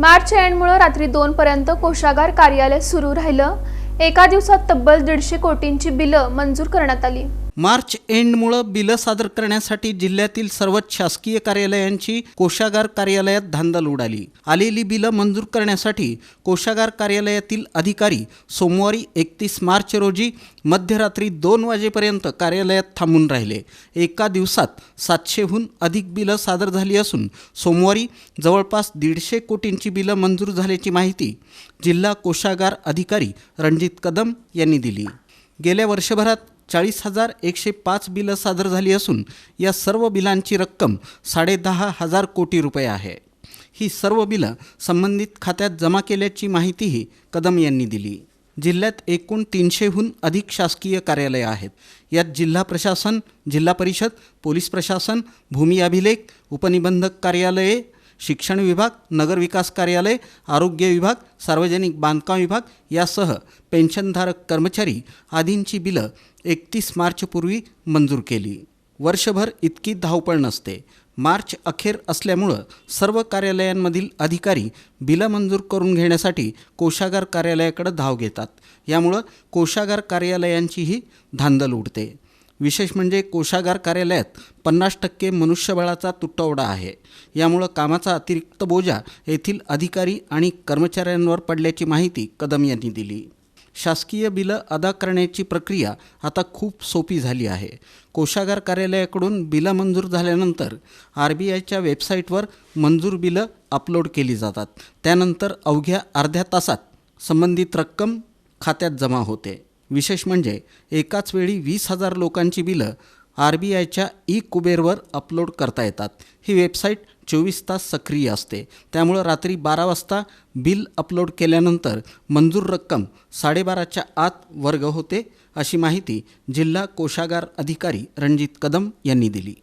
मार्च एंडमुळे रात्री दोन पर्यंत कोषागार कार्यालय सुरू राहिलं. एका दिवसात तब्बल दीडशे कोटींची बिलं मंजूर करण्यात आली. मार्च एंडमुळं बिलं सादर करण्यासाठी जिल्ह्यातील सर्वच शासकीय कार्यालयांची कोषागार कार्यालयात धांदल उडाली. आलेली बिलं मंजूर करण्यासाठी कोषागार कार्यालयातील अधिकारी सोमवारी एकतीस मार्च रोजी मध्यरात्री दोन वाजेपर्यंत कार्यालयात थांबून राहिले. एका दिवसात सातशेहून अधिक बिलं सादर झाली असून सोमवारी जवळपास दीडशे कोटींची बिलं मंजूर झाल्याची माहिती जिल्हा कोषागार अधिकारी रणजित कदम यांनी दिली. गेल्या वर्षभरात चाळीस हजार एकशे पाच बिलं सादर झाली असून या सर्व बिलांची रक्कम साडेदहा हजार कोटी रुपये आहे. ही सर्व बिलं संबंधित खात्यात जमा केल्याची माहितीही कदम यांनी दिली. जिल्ह्यात एकूण तीनशेहून अधिक शासकीय कार्यालयं आहेत. यात जिल्हा प्रशासन जिल्हा परिषद पोलीस प्रशासन भूमी अभिलेख उपनिबंधक कार्यालये शिक्षण विभाग नगरविकास कार्यालय आरोग्य विभाग सार्वजनिक बांधकाम विभाग यासह पेन्शनधारक कर्मचारी आदींची बिलं एकतीस मार्चपूर्वी मंजूर केली. वर्षभर इतकी धावपळ नसते. मार्च अखेर असल्यामुळं सर्व कार्यालयांमधील अधिकारी बिलं मंजूर करून घेण्यासाठी कोषागार कार्यालयाकडे धाव घेतात. यामुळं कोषागार कार्यालयांचीही धांदल उडते. विशेष म्हणजे कोषागार कार्यालयात पन्नास टक्के मनुष्यबळाचा तुटवडा आहे. यामुळं कामाचा अतिरिक्त बोजा येथील अधिकारी आणि कर्मचाऱ्यांवर पडल्याची माहिती कदम यांनी दिली. शासकीय बिलं अदा करण्याची प्रक्रिया आता खूप सोपी झाली आहे. कोषागार कार्यालयाकडून बिलं मंजूर झाल्यानंतर आर बी आयच्या वेबसाईटवर मंजूर बिलं अपलोड केली जातात. त्यानंतर अवघ्या अर्ध्या तासात संबंधित रक्कम खात्यात जमा होते. विशेष म्हणजे एकाच वेळी वीस हजार लोकांची बिलं आर बी आयच्या ई कुबेरवर अपलोड करता येतात. ही वेबसाईट चोवीस तास सक्रिय असते. त्यामुळं रात्री बारा वाजता बिल अपलोड केल्यानंतर मंजूर रक्कम साडेबाराच्या आत वर्ग होते अशी माहिती जिल्हा कोषागार अधिकारी रणजित कदम यांनी दिली.